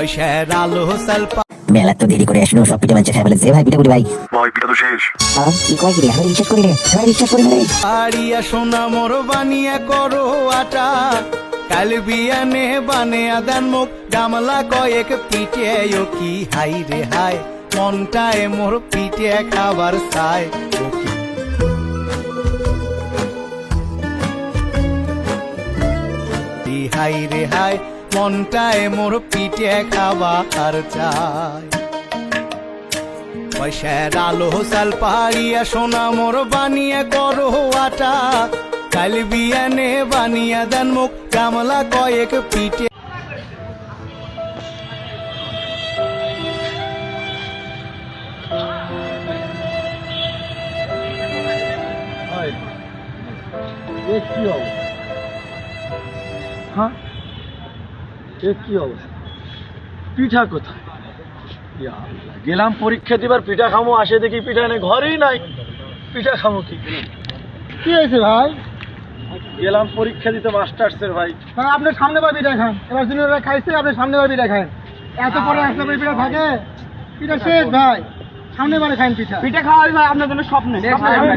পয়সার আলো সালপা। মেলা তো দেরি করে আসলো সব পিঠে মানছে খাই ফেলেছে। ভাই পিঠে করি ভাই। ভাই পিঠা তো শেষ। কি কয় কি রে? আমি বিশ্বাস করি রে আমি বিশ্বাস করি রে। আড়িয়া সোনা মোর বানিয়া করো আটা কাল বিয়ানে বানিয়া দেন মুখ। গামলা কয়েক পিঠে ও কি হাই রে হাই মনটায় মোর পিঠে খাবার ও কি। কি হাই রে হাই মনটায় মোর পিঠে খাবার চাই। পয়সার আলো সাল পাহাড়িয়া সোনা মোর বানিয়া করো আটা। কাল বিয়ানে বানিয়া দেন মুখ, গামলা কয়েক পিঠে। হ্যাঁ? এ কি অবস্থা? পিঠা কোথায়? গেলাম পরীক্ষা দিবার পিঠা খামো আসে দেখি পিঠা নেই ঘরেই নাই। পিঠা খামো কি? কি হয়েছে ভাই? গেলাম পরীক্ষা দিতে মাস্টার্সের ভাই। হ্যাঁ আপনি সামনে বার পিঠা খান। এবার জুনিয়ররা খাইছে আপনি সামনে বার পিঠা খান। এত পরে আসলে পরে পিঠা থাকে? পিঠা শেষ ভাই। সামনে বারে খান পিঠা। পিঠা খাওয়াই ভাই আপনার জন্য স্বপ্ন।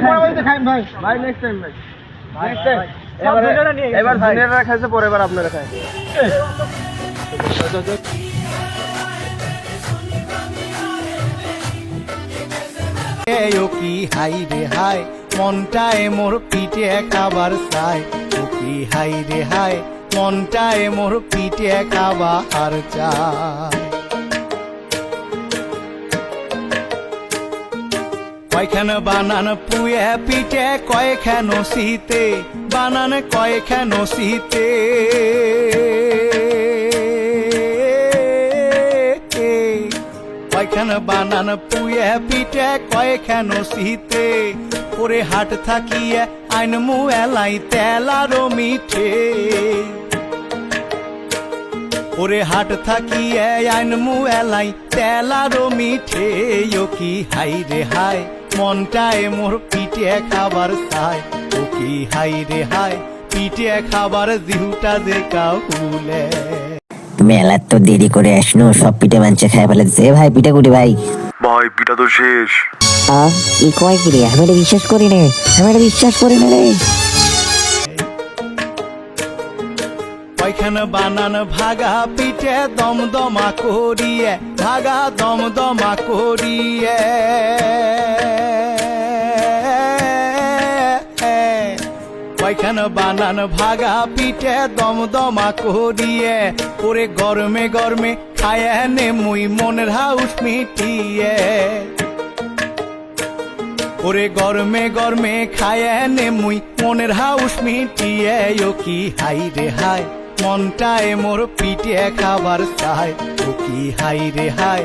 পরের ভাই। ভাই। নেক্সট টাইম ভাই। নেক্সট টাইম এবার এবার জুনিয়ররা খাইছে পরে এবার আপনারা খাই ও কি হাই রে হাই, মনটায় মোর পিঠে খাবার চাই। কি হাই রে হাই, মনটায় মোর পিঠে খাবার চাই। কয়খান বানান পুয়ে পিঠে, কয়খান শীতে, বানান কয়খান শীতে। কয়খান বানান, পুয়ে পিঠে কয়খান শীতে ওরে হাট থাকিয়ে আইন মু এলাই তেলারো মিঠে। ওরে হাট থাকিয়ে আইন মু এলাই তেলারো মিঠে। ও কি হাই রে হাই, মনটায় মোর পিঠে খাবার চাই। ও কি হাই রে হাই, পিঠে খাবার জিহুটা যে কাহুলে মেলা তো দেরি করে আসলো সব পিঠে মানছে খাই ফেলেছে। ভাই পিঠে করি ভাই। ভাই পিঠা তো শেষ। আহ, কি কয় কি রে? আমি এটা বিশ্বাস করি না। আমি এটা বিশ্বাস করি না রে। কয়খান বানান ভাগা পিঠে দমদমা করিয়ে ভাগা দমদমা করিয়ে। কয়খান বানান, ভাগা পিঠে দমদমা করিয়ে, ওরে গরমে গরমে খায় নে মুই মনের হাউস মিটিয়ে। ওরে গরমে গরমে খায় নে মুই মনের হাউস মিটিয়ে, ও কি হাই রে হাই, মনটায় মোর পিঠে খাবার চাই ও কি হাই রে হাই